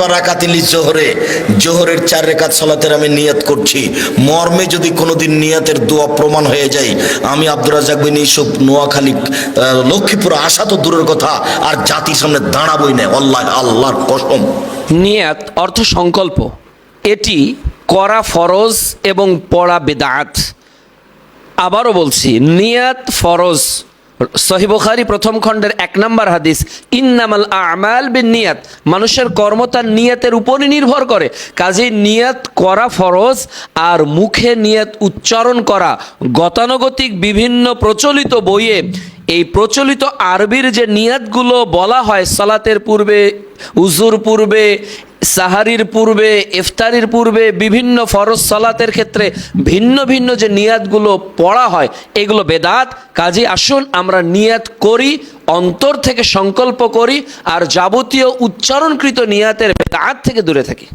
আরবা রাকাতিলি জোহরে, জোহরের চার রেখাত সলাতের আমি নিয়াত করছি। মর্মে যদি কোনোদিন নিয়াতের দোয়া প্রমাণ হয়ে যায়, আমি আব্দুর রাজাক বিন ইসুফ নোয়াখালী লক্ষ্মীপুর আসা তো দূরের কথা, আর জাতির সামনে দাঁড়াবই না আল্লাহ আল্লাহর কসম। নিয়াত অর্থ সংকল্প। এটি করা ফরজ এবং পড়া বেদাত। আবারও বলছি, নিয়াত ফরজ সহিবখারি প্রথম খণ্ডের এক নম্বর হাদিস, ইন্নামাল আমাল বিন নিয়াত মানুষের কর্ম তার নিয়াতের উপরই নির্ভর করে। কাজে নিয়াত করা ফরজ আর মুখে নিয়াত উচ্চারণ করা গতানুগতিক বিভিন্ন প্রচলিত বইয়ে এই প্রচলিত আরবির যে নিয়াতগুলো বলা হয় সালাতের পূর্বে উজুর পূর্বে, সাহারির পূর্বে, ইফতারির পূর্বে বিভিন্ন ফরজ সালাতের ক্ষেত্রে ভিন্ন ভিন্ন যে নিয়াতগুলো পড়া হয়, এগুলো বেদাত। কাজে আসুন, আমরা নিয়াত করি, অন্তর থেকে সংকল্প করি, আর যাবতীয় উচ্চারণকৃত নিয়াতের বেদাত থেকে দূরে থাকি।